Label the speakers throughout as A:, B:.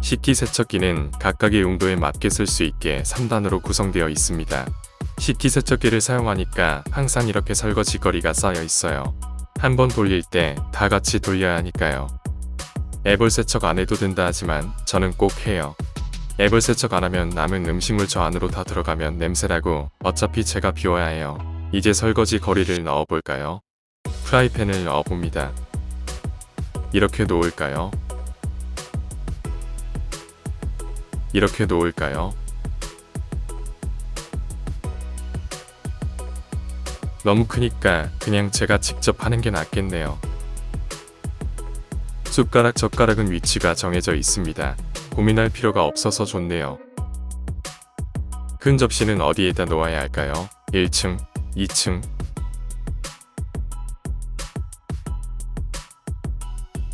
A: 식기 세척기는 각각의 용도에 맞게 쓸 수 있게 3단으로 구성되어 있습니다. 식기 세척기를 사용하니까 항상 이렇게 설거지 거리가 쌓여 있어요. 한 번 돌릴 때 다 같이 돌려야 하니까요. 애벌 세척 안 해도 된다 하지만 저는 꼭 해요. 애벌 세척 안 하면 남은 음식물 저 안으로 다 들어가면 냄새나고 어차피 제가 비워야 해요. 이제 설거지 거리를 넣어볼까요? 프라이팬을 넣어봅니다. 이렇게 놓을까요? 이렇게 놓을까요? 너무 크니까 그냥 제가 직접 하는 게 낫겠네요. 숟가락 젓가락은 위치가 정해져 있습니다. 고민할 필요가 없어서 좋네요. 큰 접시는 어디에다 놓아야 할까요? 1층, 2층.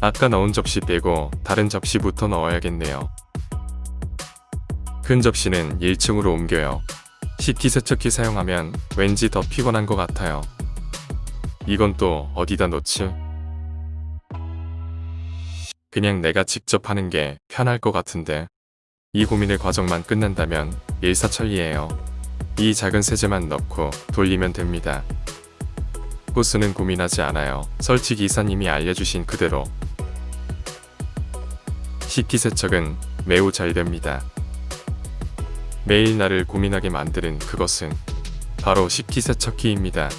A: 아까 넣은 접시 빼고 다른 접시부터 넣어야겠네요. 큰 접시는 1층으로 옮겨요. 식기세척기 사용하면 왠지 더 피곤한 것 같아요. 이건 또 어디다 놓지? 그냥 내가 직접 하는 게 편할 것 같은데. 이 고민의 과정만 끝난다면 일사천리예요. 이 작은 세제만 넣고 돌리면 됩니다. 호스는 고민하지 않아요. 설치 기사님이 알려주신 그대로. 식기 세척은 매우 잘 됩니다. 매일 나를 고민하게 만드는 그것은 바로 식기 세척기입니다.